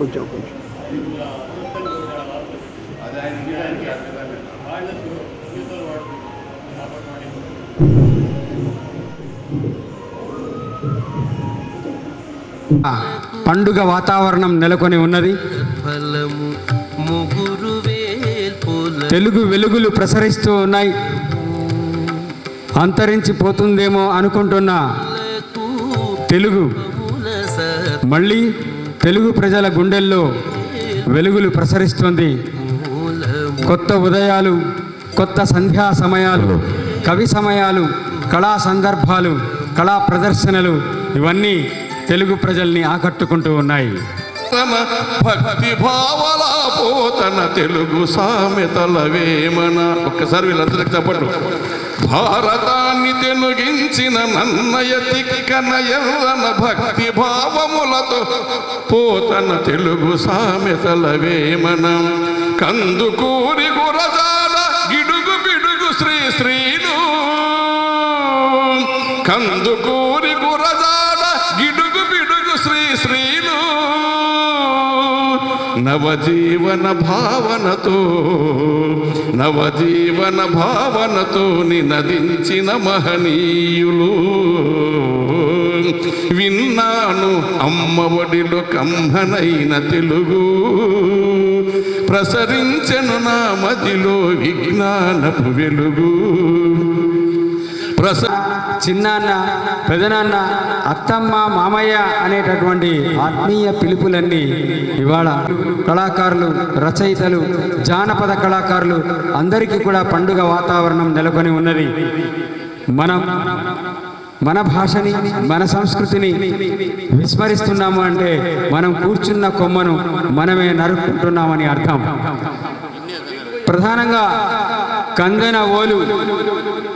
కొంచెం కొంచెం. పండుగ వాతావరణం నెలకొని ఉన్నది. తెలుగు వెలుగులు ప్రసరిస్తూ ఉన్నాయి. అంతరించిపోతుందేమో అనుకుంటున్న. తెలుగు మళ్ళీ తెలుగు ప్రజల గుండెల్లో వెలుగులు ప్రసరిస్తుంది. కొత్త ఉదయాలు కొత్త సంధ్యా సమయాలు కవి సమయాలు కళా సందర్భాలు కళా ప్రదర్శనలు ఇవన్నీ తెలుగు ప్రజల్ని ఆకట్టుకుంటూ ఉన్నాయి. భక్తి భామలపోతన తెలుగు సామెతల వేమన. ఒక్కసారి వీళ్ళందరికీ చెప్పండి. భారతాన్ని తెనుగించిన నన్నయ తిక్కన ఎర్రన భక్తి భావములతో పోతన తెలుగు సామెతల వేమన. కందుకూరి గురజాల గిడుగు బిడుగు శ్రీ శ్రీను. కందుకూరి గురజాల గిడుగు బిడుగు శ్రీ శ్రీను. నవజీవన భావనతో నవజీవన భావనతో నినదించిన మహనీయులు. విన్నాను అమ్మఒడిలో కమ్మనైన తెలుగు. ప్రసరించను నా మదిలో విజ్ఞానపు వెలుగు. ప్రస చిన్నాన్న పెదనాన్న అత్తమ్మ మామయ్య అనేటటువంటి ఆత్మీయ పిలుపులన్నీ ఇవాళ కళాకారులు రచయితలు జానపద కళాకారులు అందరికీ కూడా పండుగ వాతావరణం నెలకొని ఉన్నది. మనం మన భాషని మన సంస్కృతిని విస్మరిస్తున్నాము అంటే మనం కూర్చున్న కొమ్మను మనమే నరుక్కుంటున్నామని అర్థం. ప్రధానంగా కంగన ఓలు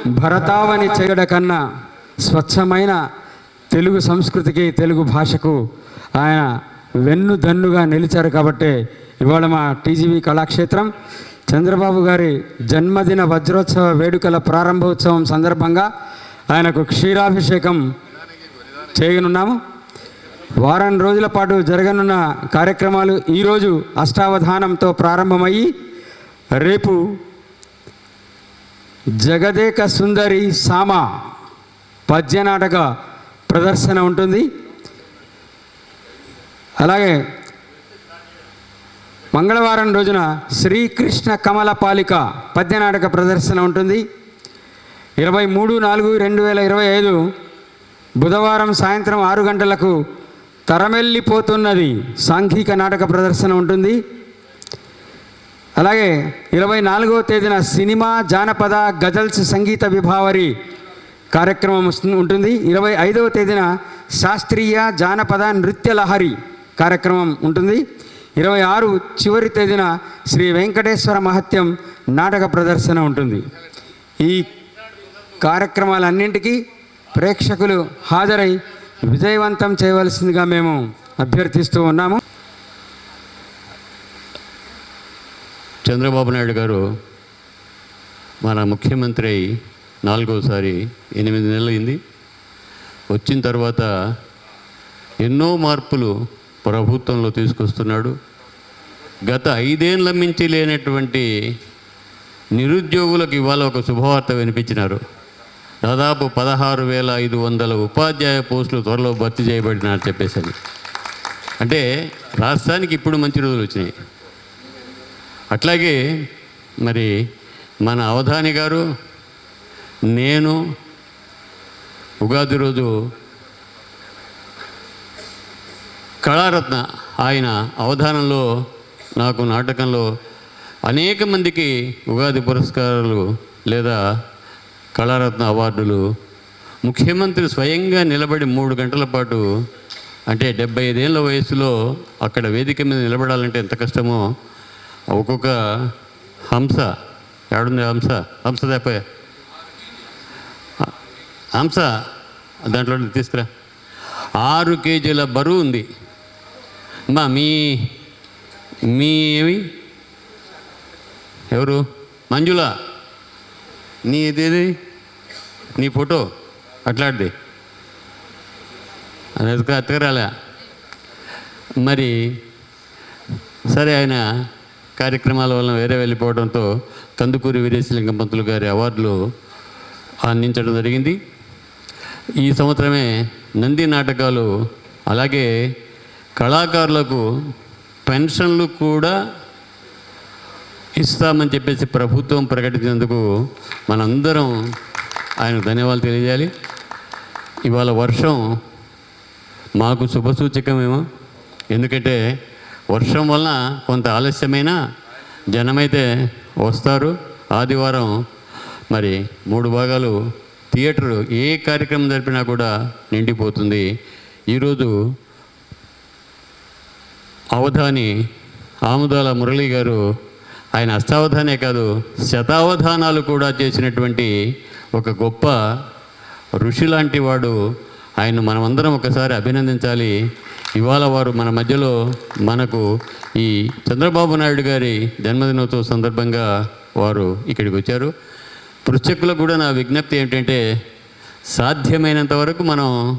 భరతావని చేయడ కన్నా స్వచ్ఛమైన తెలుగు సంస్కృతికి తెలుగు భాషకు ఆయన వెన్నుదన్నుగా నిలిచారు కాబట్టే ఇవాళ మా టీజీవీ కళాక్షేత్రం చంద్రబాబు గారి జన్మదిన వజ్రోత్సవ వేడుకల ప్రారంభోత్సవం సందర్భంగా ఆయనకు క్షీరాభిషేకం చేయనున్నాము. వారం రోజుల పాటు జరగనున్న కార్యక్రమాలు ఈరోజు అష్టావధానంతో ప్రారంభమయ్యి రేపు జగదేక సుందరి సామ పద్య నాటక ప్రదర్శన ఉంటుంది. అలాగే మంగళవారం రోజున శ్రీకృష్ణ కమల పాలిక పద్య నాటక ప్రదర్శన ఉంటుంది. ఇరవై మూడు నాలుగు రెండు వేల ఇరవై ఐదు బుధవారం సాయంత్రం ఆరు గంటలకు తరమెల్లిపోతున్నది సాంఘిక నాటక ప్రదర్శన ఉంటుంది. అలాగే ఇరవై నాలుగవ తేదీన సినిమా జానపద గజల్స్ సంగీత విభావరి కార్యక్రమం ఉంటుంది. ఇరవై ఐదవ తేదీన శాస్త్రీయ జానపద నృత్య లహరి కార్యక్రమం ఉంటుంది. ఇరవై ఆరు చివరి తేదీన శ్రీ వెంకటేశ్వర మహత్యం నాటక ప్రదర్శన ఉంటుంది. ఈ కార్యక్రమాలన్నింటికీ ప్రేక్షకులు హాజరై విజయవంతం చేయవలసిందిగా మేము అభ్యర్థిస్తూ ఉన్నాము. చంద్రబాబు నాయుడు గారు మన ముఖ్యమంత్రి అయి నాలుగోసారి ఎనిమిది నెలలు అయింది. వచ్చిన తర్వాత ఎన్నో మార్పులు ప్రభుత్వంలో తీసుకొస్తున్నాడు. గత ఐదేళ్ళ మించి లేనటువంటి నిరుద్యోగులకు ఇవాళ ఒక శుభవార్త వినిపించినారు. దాదాపు పదహారు వేల ఐదు వందల ఉపాధ్యాయ పోస్టులు త్వరలో భర్తీ చేయబడినారు చెప్పేసి అంటే రాష్ట్రానికి ఇప్పుడు మంచి రోజులు వచ్చినాయి. అట్లాగే మరి మన అవధాని గారు నేను ఉగాది రోజు కళారత్న ఆయన అవధానంలో నాకు నాటకంలో అనేక మందికి ఉగాది పురస్కారాలు లేదా కళారత్న అవార్డులు. ముఖ్యమంత్రి స్వయంగా నిలబడి మూడు గంటల పాటు అంటే డెబ్బై ఐదేళ్ళ వయసులో అక్కడ వేదిక మీద నిలబడాలంటే ఎంత కష్టమో ఒక్కొక్క హంస ఎక్కడుంది హంస హంస తప్ప హంస దాంట్లో తీసుకురా. ఆరు కేజీల బరువు ఉంది. మా మీ మీ ఏమి? ఎవరు? మంజుల. నీ ఇదేది? నీ ఫోటో? అట్లాంటిది. అది అతకరాలే మరి సరే ఆయన కార్యక్రమాల వలన వేరే వెళ్ళిపోవడంతో కందుకూరి వీరేశలింగం పంతులు గారి అవార్డులు అందించడం జరిగింది. ఈ సంవత్సరమే నంది నాటకాలు అలాగే కళాకారులకు పెన్షన్లు కూడా ఇస్తామని చెప్పేసి ప్రభుత్వం ప్రకటించినందుకు మనందరం ఆయనకు ధన్యవాదాలు తెలియజేయాలి. ఇవాళ వర్షం మాకు శుభసూచకమేమో. ఎందుకంటే వర్షం వలన కొంత ఆలస్యమైన జనమైతే వస్తారు. ఆదివారం మరి మూడు భాగాలు. థియేటర్ ఏ కార్యక్రమం జరిపినా కూడా నిండిపోతుంది. ఈరోజు అవధాని ఆముదాల మురళి గారు ఆయన అష్టావధానే కాదు శతావధానాలు కూడా చేసినటువంటి ఒక గొప్ప ఋషి లాంటి వాడు. ఆయన మనమందరం ఒకసారి అభినందించాలి. ఇవాళ వారు మన మధ్యలో మనకు ఈ చంద్రబాబు నాయుడు గారి జన్మదినోత్సవ సందర్భంగా వారు ఇక్కడికి వచ్చారు. పృచ్ఛకులకు కూడా నా విజ్ఞప్తి ఏంటంటే సాధ్యమైనంత వరకు మనం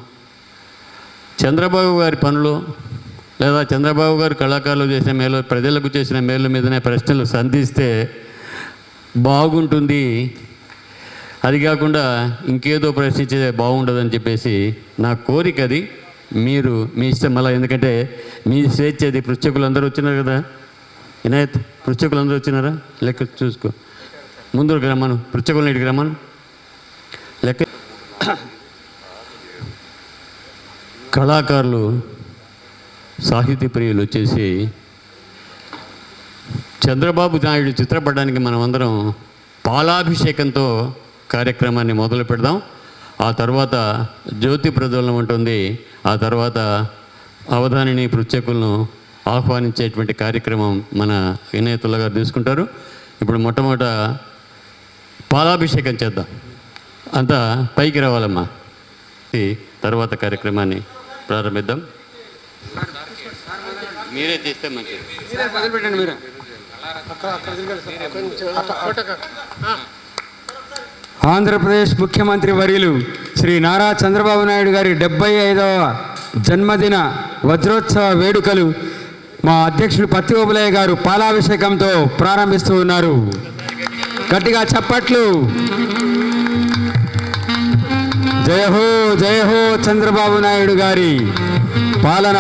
చంద్రబాబు గారి పనులు లేదా చంద్రబాబు గారు కళాకారులు చేసిన మేలు ప్రజలకు చేసిన మేలు మీదనే ప్రశ్నలు సంధిస్తే బాగుంటుంది. అది కాకుండా ఇంకేదో ప్రశ్నించే బాగుండదని చెప్పేసి నా కోరిక అది. మీరు మీ ఇష్టం మళ్ళీ ఎందుకంటే మీ స్వేచ్ఛ అది అందరూ వచ్చినారు కదా. వినాయత్ పృచ్చకులు అందరూ వచ్చినారా? లెక్క చూసుకో. ముందు రమ్మను. పృచ్ఛకులు నీటికి రమ్మను. లెక్క కళాకారులు సాహితీ ప్రియులు వచ్చేసి చంద్రబాబు నాయుడు చిత్రపడడానికి మనం అందరం పాలాభిషేకంతో కార్యక్రమాన్ని మొదలు పెడదాం. ఆ తర్వాత జ్యోతి ప్రజ్వలనం ఉంటుంది. ఆ తర్వాత అవధానిని పృచ్ఛకులను ఆహ్వానించేటువంటి కార్యక్రమం మన వినయతుల గారు తీసుకుంటారు. ఇప్పుడు మొట్టమొదట పాలాభిషేకం చేద్దాం. అంతా పైకి రావాలమ్మా. ఈ తర్వాత కార్యక్రమాన్ని ప్రారంభిద్దాం. మీరే చేస్తే మంచిది. మొదలుపెట్టండి మీరు. ఆంధ్రప్రదేశ్ ముఖ్యమంత్రి వర్యులు శ్రీ నారా చంద్రబాబు నాయుడు గారి డెబ్బై ఐదవ జన్మదిన వజ్రోత్సవ వేడుకలు మా అధ్యక్షుడు పత్తి ఓబులయ్య గారు పాలాభిషేకంతో ప్రారంభిస్తూ ఉన్నారు. గట్టిగా చప్పట్లు. జయహో జయహో చంద్రబాబు నాయుడు గారి పాలన.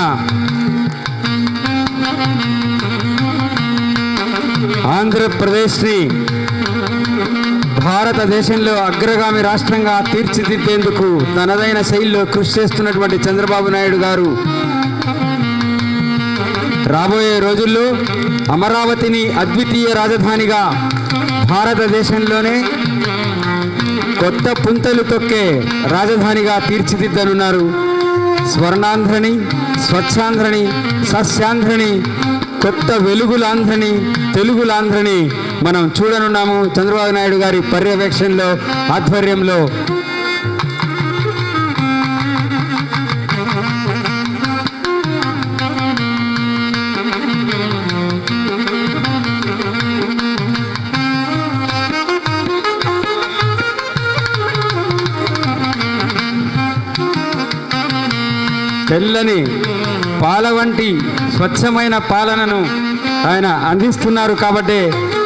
ఆంధ్రప్రదేశ్ని భారతదేశంలో అగ్రగామి రాష్ట్రంగా తీర్చిదిద్దేందుకు తనదైన శైలిలో కృషి చేస్తున్నటువంటి చంద్రబాబు నాయుడు గారు. రాబోయే రోజుల్లో అమరావతిని అద్వితీయ రాజధానిగా భారతదేశంలోనే కొత్త పుంతలు తొక్కే రాజధానిగా తీర్చిదిద్దనున్నారు. స్వర్ణాంధ్రని స్వచ్ఛాంధ్రని సస్యాంధ్రని కొత్త వెలుగులాంధ్రని తెలుగులాంధ్రని మనం చూడనున్నాము చంద్రబాబు నాయుడు గారి పర్యవేక్షణలో ఆధ్వర్యంలో. తెల్లని పాల వంటి స్వచ్ఛమైన పాలనను ఆయన అందిస్తున్నారు కాబట్టి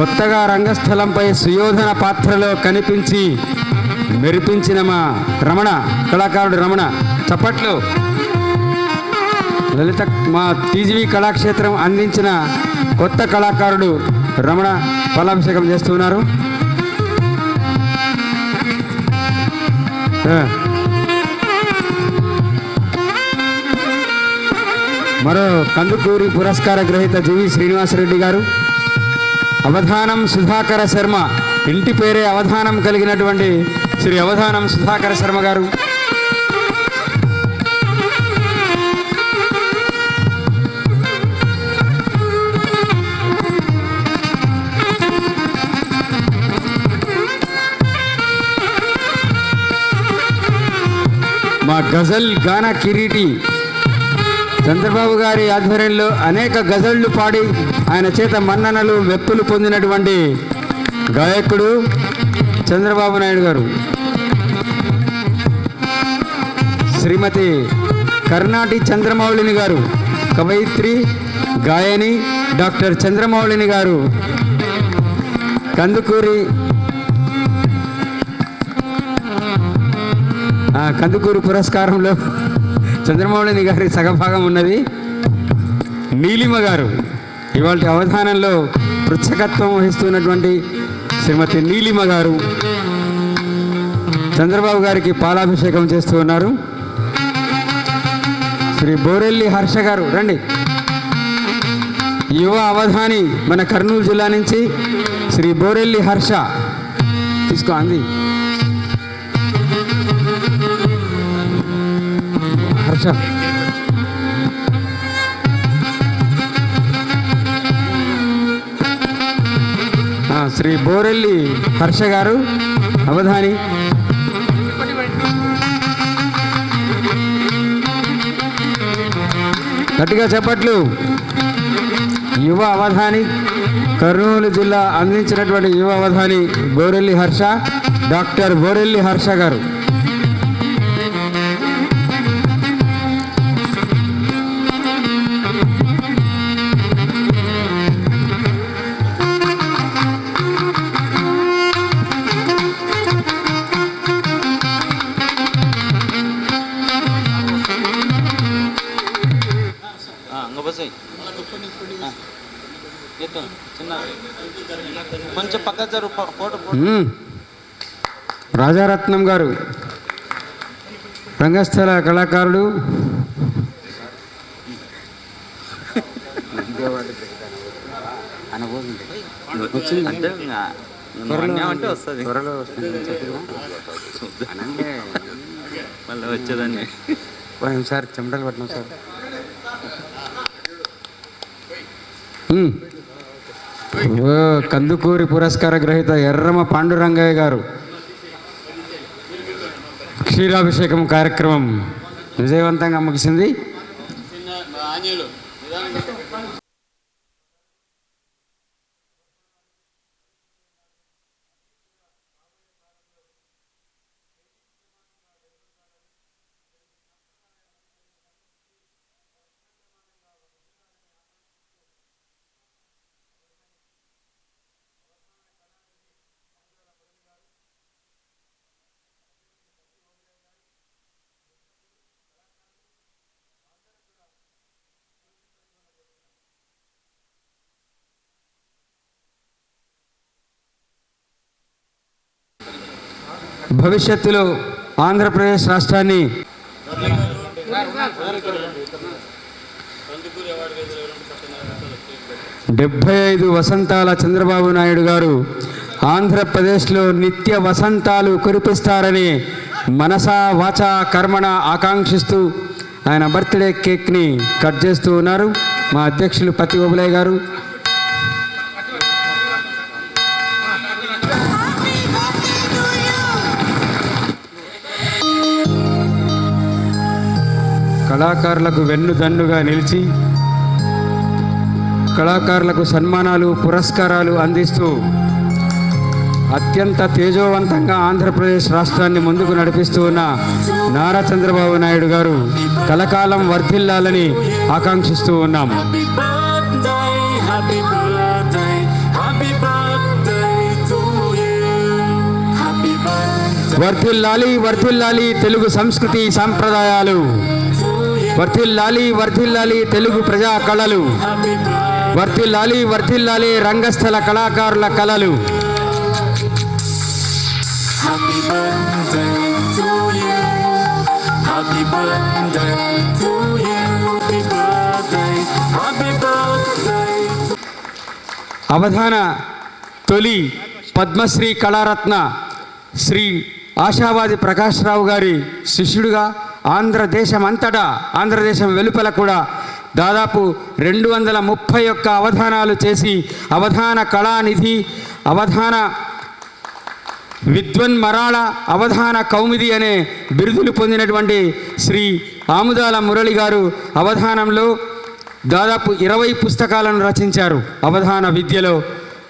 కొత్తగా రంగస్థలంపై సుయోధన పాత్రలో కనిపించి మెరిపించిన మా రమణ కళాకారుడు రమణ చప్పట్లు. లలిత మా టీజీవీ కళాక్షేత్రం అందించిన కొత్త కళాకారుడు రమణ ఫలాభిషేకం చేస్తున్నారు మరో కందుకూరి పురస్కార గ్రహీత జీవి శ్రీనివాసరెడ్డి గారు. అవధానం సుధాకర శర్మ. ఇంటి పేరే అవధానం కలిగినటువంటి శ్రీ అవధానం సుధాకర శర్మ గారు. మా గజల్ గాన కిరీటి చంద్రబాబు గారి ఆధ్వర్యంలో అనేక గజళ్ళు పాడి ఆయన చేత మన్ననలు మెప్పులు పొందినటువంటి గాయకుడు చంద్రబాబు నాయుడు గారు. శ్రీమతి కర్ణాటి చంద్రమౌళిని గారు కవయిత్రి గాయని డాక్టర్ చంద్రమౌళిని గారు. కందుకూరి కందుకూరు కందుకూరి పురస్కారంలో చంద్రమౌళిని గారి సగభాగం ఉన్నది నీలిమ గారు. ఇవాళ అవధానంలో పృచ్ఛకత్వం వహిస్తున్నటువంటి శ్రీమతి నీలిమ గారు చంద్రబాబు గారికి పాలాభిషేకం చేస్తూ ఉన్నారు. శ్రీ బోరెల్లి హర్ష గారు రండి. యువ అవధాని మన కర్నూలు జిల్లా నుంచి శ్రీ బోరెల్లి హర్ష తీసుకో అంది. హర్ష శ్రీ బోరెల్లి హర్ష గారు అవధాని. గట్టిగా చెప్పట్లు. యువ అవధాని కర్నూలు జిల్లా అందించినటువంటి యువ అవధాని బోరెల్లి హర్ష డాక్టర్ బోరెల్లి హర్ష గారు. చిన్న కొంచెం పక్క జరు ఫోటో ఫోటో మ్మ్. రాజారత్నం గారు రంగస్థల కళాకారుడు అంటే ఇంకా అంటే వస్తుంది. త్వరలో వస్తుంది. మళ్ళీ వచ్చేదాన్ని. సార్ చెమటలు పట్టినాం సార్ మ్మ్. ఓ కందుకూరి పురస్కార గ్రహీత ఎర్రమ పాండురంగయ్య గారు. క్షీరాభిషేకం కార్యక్రమం విజయవంతంగా ముగిసింది. భవిష్యత్తులో ఆంధ్రప్రదేశ్ రాష్ట్రాన్ని డెబ్భై ఐదు వసంతాల చంద్రబాబు నాయుడు గారు ఆంధ్రప్రదేశ్లో నిత్య వసంతాలు కురిపిస్తారని మనసా వాచా కర్మణ ఆకాంక్షిస్తూ ఆయన బర్త్డే కేక్ని కట్ చేస్తూ ఉన్నారు మా అధ్యక్షులు పతి ఓబులయ్య గారు. కళాకారులకు వెన్నుదన్నుగా నిలిచి కళాకారులకు సన్మానాలు పురస్కారాలు అందిస్తూ అత్యంత తేజోవంతంగా ఆంధ్రప్రదేశ్ రాష్ట్రాన్ని ముందుకు నడిపిస్తూ ఉన్న నారా చంద్రబాబు నాయుడు గారు కలకాలం వర్ధిల్లాలని ఆకాంక్షిస్తూ ఉన్నాం. వర్ధిల్లాలి వర్ధిల్లాలి తెలుగు సంస్కృతి సాంప్రదాయాలు. వర్ధిల్లాలి వర్ధిల్లాలి తెలుగు ప్రజా కళలు. వర్ధిల్లాలి వర్ధిల్లాలి రంగస్థల కళాకారుల కళలు. అవధాన తొలి పద్మశ్రీ కళారత్న శ్రీ ఆశావాది ప్రకాశ్రావు గారి శిష్యుడిగా ఆంధ్రదేశం అంతటా ఆంధ్రదేశం వెలుపల కూడా దాదాపు రెండు వందల ముప్పై ఒక్క అవధానాలు చేసి అవధాన కళానిధి అవధాన విద్వన్ మరాళ అవధాన కౌమిది అనే బిరుదులు పొందినటువంటి శ్రీ ఆముదాల మురళి గారు అవధానంలో దాదాపు ఇరవై పుస్తకాలను రచించారు. అవధాన విద్యలో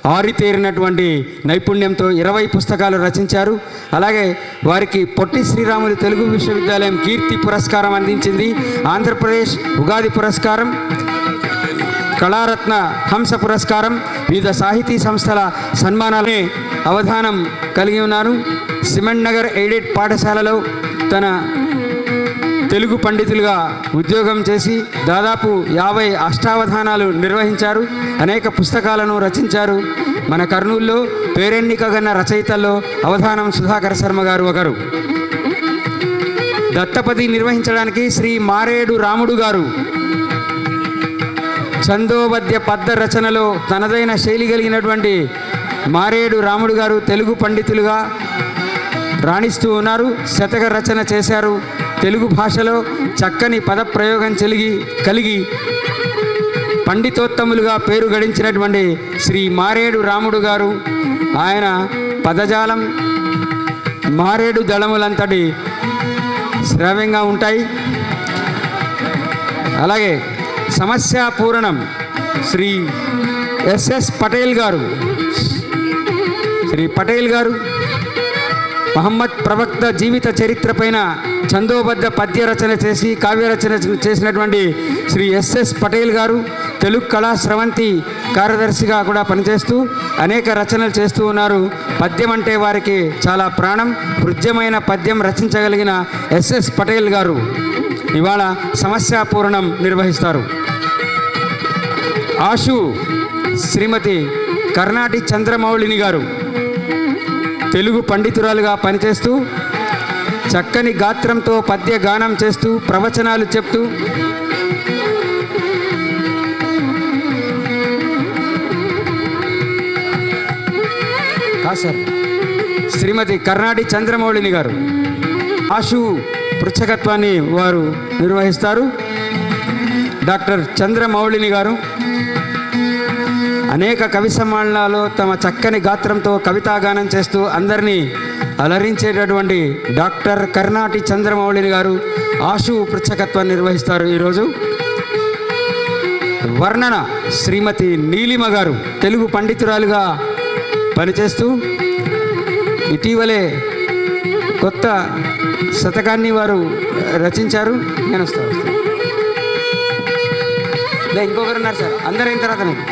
ఆరితేరినటువంటి నైపుణ్యంతో ఇరవై పుస్తకాలు రచించారు. అలాగే వారికి పొట్టి శ్రీరాములు తెలుగు విశ్వవిద్యాలయం కీర్తి పురస్కారం అందించింది. ఆంధ్రప్రదేశ్ ఉగాది పురస్కారం కళారత్న హంస పురస్కారం వివిధ సాహితీ సంస్థల సన్మానాలే అవధానం కలిగి ఉన్నారు. సిమెంట్ నగర్ ఎయిడెడ్ పాఠశాలలో తన తెలుగు పండితులుగా ఉద్యోగం చేసి దాదాపు యాభై అష్టావధానాలు నిర్వహించారు. అనేక పుస్తకాలను రచించారు. మన కర్నూలులో పేరెన్నికగన్న రచయితల్లో అవధానం సుధాకర శర్మ గారు ఒకరు. దత్తపది నిర్వహించడానికి శ్రీ మారేడు రాముడు గారు. ఛందోబద్య పద్ద రచనలో తనదైన శైలి కలిగినటువంటి మారేడు రాముడు గారు తెలుగు పండితులుగా రాణిస్తూ ఉన్నారు. శతక రచన చేశారు. తెలుగు భాషలో చక్కని పదప్రయోగం చెలిగి కలిగి పండితోత్తములుగా పేరు గడించినటువంటి శ్రీ మారేడు రాముడు గారు ఆయన పదజాలం మారేడు దళములంతటి శ్రావ్యంగా ఉంటాయి. అలాగే సమస్యా పూరణం శ్రీ ఎస్ఎస్ పటేల్ గారు శ్రీ పటేల్ గారు మహమ్మద్ ప్రవక్త జీవిత చరిత్ర పైన ఛందోబద్ధ పద్య రచన చేసి కావ్య రచన చేసినటువంటి శ్రీ ఎస్ఎస్ పటేల్ గారు తెలుగు కళా స్రవంతి కార్యదర్శిగా కూడా పనిచేస్తూ అనేక రచనలు చేస్తూ ఉన్నారు. పద్యం అంటే వారికి చాలా ప్రాణం. హృద్యమైన పద్యం రచించగలిగిన ఎస్ఎస్ పటేల్ గారు ఇవాళ సమస్యాపూరణం నిర్వహిస్తారు. ఆశు శ్రీమతి కర్ణాటి చంద్రమౌళిని గారు తెలుగు పండితురాలుగా పనిచేస్తూ చక్కని గాత్రంతో పద్య గానం చేస్తూ ప్రవచనాలు చెప్తూ సార్ శ్రీమతి కర్ణాటి చంద్రమౌళిని గారు ఆశు పృచ్ఛకత్వాన్ని వారు నిర్వహిస్తారు. డాక్టర్ చంద్రమౌళిని గారు అనేక కవి సమ్మేళనాల్లో తమ చక్కని గాత్రంతో కవితాగానం చేస్తూ అందరినీ అలరించేటటువంటి డాక్టర్ కర్ణాటి చంద్రమౌళిని గారు ఆశు పృచ్ఛకత్వాన్ని నిర్వహిస్తారు ఈరోజు. వర్ణన శ్రీమతి నీలిమ గారు తెలుగు పండితురాలుగా పనిచేస్తూ ఇటీవలే కొత్త శతకాన్ని వారు రచించారు. నేను వస్తాను లే ఇంకొకరు ఉన్నారు సార్. అందరైన తర్వాత నేను.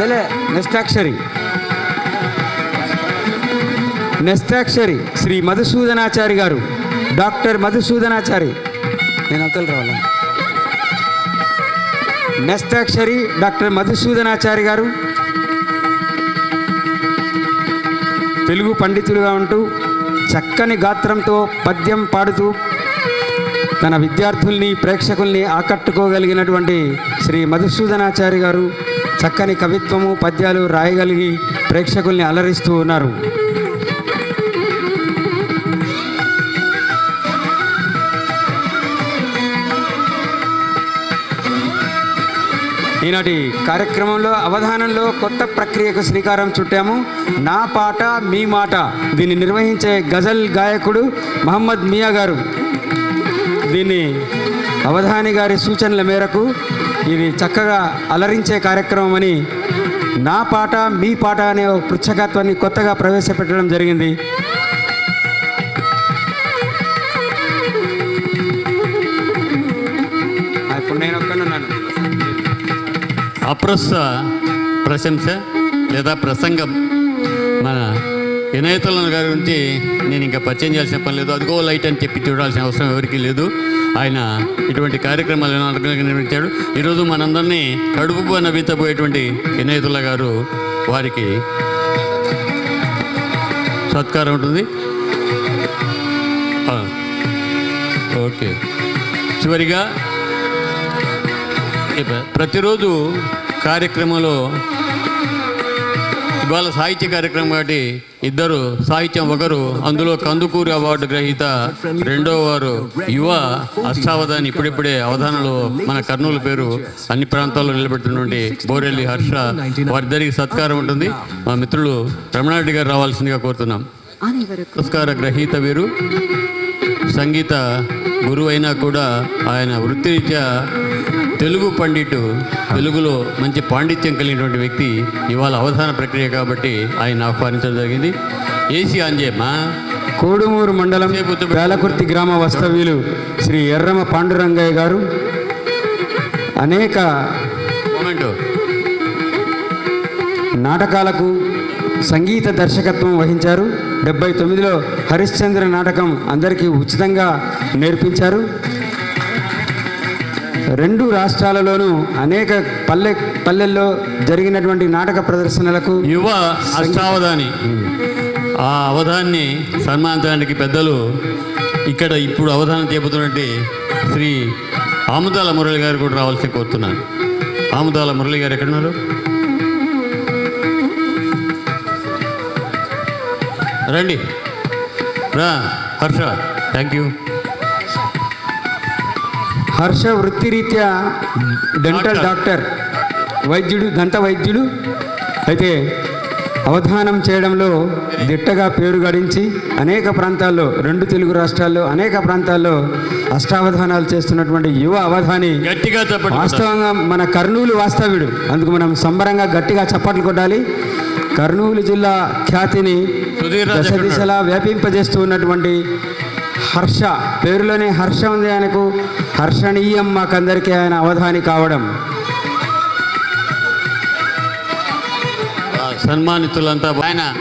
లేలే నెస్తాక్షరి శ్రీ మధుసూదనాచారి గారు. డాక్టర్ మధుసూదనాచారి నేను అవతలు రావాలా? నెస్టాక్షరి డాక్టర్ మధుసూదనాచారి గారు. తెలుగు పండితులుగా ఉంటూ చక్కని గాత్రంతో పద్యం పాడుతూ తన విద్యార్థుల్ని ప్రేక్షకుల్ని ఆకట్టుకోగలిగినటువంటి శ్రీ మధుసూదనాచారి గారు చక్కని కవిత్వము పద్యాలు రాయగలిగి ప్రేక్షకుల్ని అలరిస్తూ ఉన్నారు. ఈనాటి కార్యక్రమంలో అవధానంలో కొత్త ప్రక్రియకు శ్రీకారం చుట్టాము. నా పాట మీ మాట. దీన్ని నిర్వహించే గజల్ గాయకుడు మహమ్మద్ మియా గారు. దీన్ని అవధాని గారి సూచనల మేరకు ఇది చక్కగా అలరించే కార్యక్రమం అని నా పాట మీ పాట అనే ఒక పృచ్ఛకత్వాన్ని కొత్తగా ప్రవేశపెట్టడం జరిగింది. అప్రస్త ప్రశంస లేదా ప్రసంగం. మన వినయతుల గారి గురించి నేను ఇంకా పరిచయం చేయాల్సిన పని లేదు. అదిగో లైట్ అని చెప్పి చూడాల్సిన అవసరం ఎవరికీ లేదు. ఆయన ఇటువంటి కార్యక్రమాలు ఎన్నో నిర్వహించాడు. ఈరోజు మనందరినీ కడుపు నవ్వితపోయేటువంటి వినయతుల గారు వారికి సత్కారం ఉంటుంది. ఓకే. చివరిగా ప్రతిరోజు కార్యక్రమంలో ఇవాళ సాహిత్య కార్యక్రమం కాబట్టి ఇద్దరు సాహిత్యం ఒకరు అందులో కందుకూరి అవార్డు గ్రహీత రెండో వారు యువ అష్టావధాని ఇప్పుడిప్పుడే అవధానంలో మన కర్నూలు పేరు అన్ని ప్రాంతాల్లో నిలబెట్టినటువంటి బోరెల్లి హర్ష వారిద్దరికి సత్కారం ఉంటుంది. మా మిత్రులు రమణారెడ్డి గారు రావాల్సిందిగా కోరుతున్నాం. పురస్కార గ్రహీత వీరు. సంగీత గురువు అయినా కూడా ఆయన వృత్తిరీత్యా తెలుగు పండిటు తెలుగులో మంచి పాండిత్యం కలిగినటువంటి వ్యక్తి ఇవాళ అవధాన ప్రక్రియ కాబట్టి ఆయన ఆహ్వానించడం జరిగింది. ఏసీ అంజేమ్మ కోడుమూరు మండలం వేలకుర్తి గ్రామ వాస్తవ్యులు శ్రీ ఎర్రమ పాండురంగయ్య గారు అనేక నాటకాలకు సంగీత దర్శకత్వం వహించారు. డెబ్బై తొమ్మిదిలో హరిశ్చంద్ర నాటకం అందరికీ ఉచితంగా నేర్పించారు. రెండు రాష్ట్రాలలోనూ అనేక పల్లె పల్లెల్లో జరిగినటువంటి నాటక ప్రదర్శనలకు యువ అష్టావధాని. ఆ అవధాన్ని సన్మానించడానికి పెద్దలు ఇక్కడ ఇప్పుడు అవధానం చెబుతున్నట్టు శ్రీ ఆముదాల మురళి గారు కూడా రావాల్సి కోరుతున్నాను. ఆముదాల మురళి గారు ఎక్కడున్నారు రండి. రా హర్ష థ్యాంక్ యూ హర్ష వృత్తిరీత్యా డెంటల్ డాక్టర్ వైద్యుడు దంత వైద్యుడు అయితే అవధానం చేయడంలో దిట్టగా పేరు గడించి అనేక ప్రాంతాల్లో రెండు తెలుగు రాష్ట్రాల్లో అనేక ప్రాంతాల్లో అష్టావధానాలు చేస్తున్నటువంటి యువ అవధాని గట్టిగా వాస్తవంగా మన కర్నూలు వాస్తవ్యుడు. అందుకు మనం సంబరంగా గట్టిగా చప్పట్లు కొట్టాలి. కర్నూలు జిల్లా ఖ్యాతిని దశ? దిశలా వ్యాపింపజేస్తూ ఉన్నటువంటి హర్ష పేరులోనే హర్ష ఉంది ఆయనకు. హర్షణీయం మాకందరికీ ఆయన అవధాని కావడం. ఆ సన్మానితులంతా ఆయన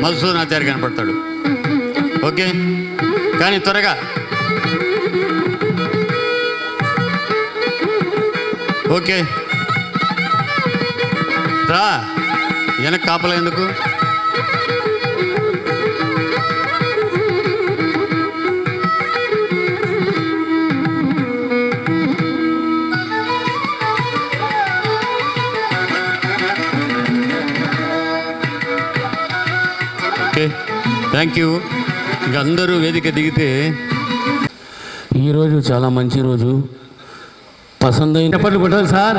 మధుసూదన్ ఆచార్య కనపడతాడు. ఓకే? కానీ త్వరగా. ఓకే. రా. వెనక కాపలా ఓకే. థ్యాంక్ యూ ఇక అందరూ వేదిక దిగితే ఈరోజు చాలా మంచి రోజు. పసందైన చెప్పండి కొట్టాలి సార్.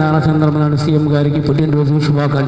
నారా చంద్రబాబు నాయుడు సీఎం గారికి పుట్టినరోజు శుభాకాంక్షలు.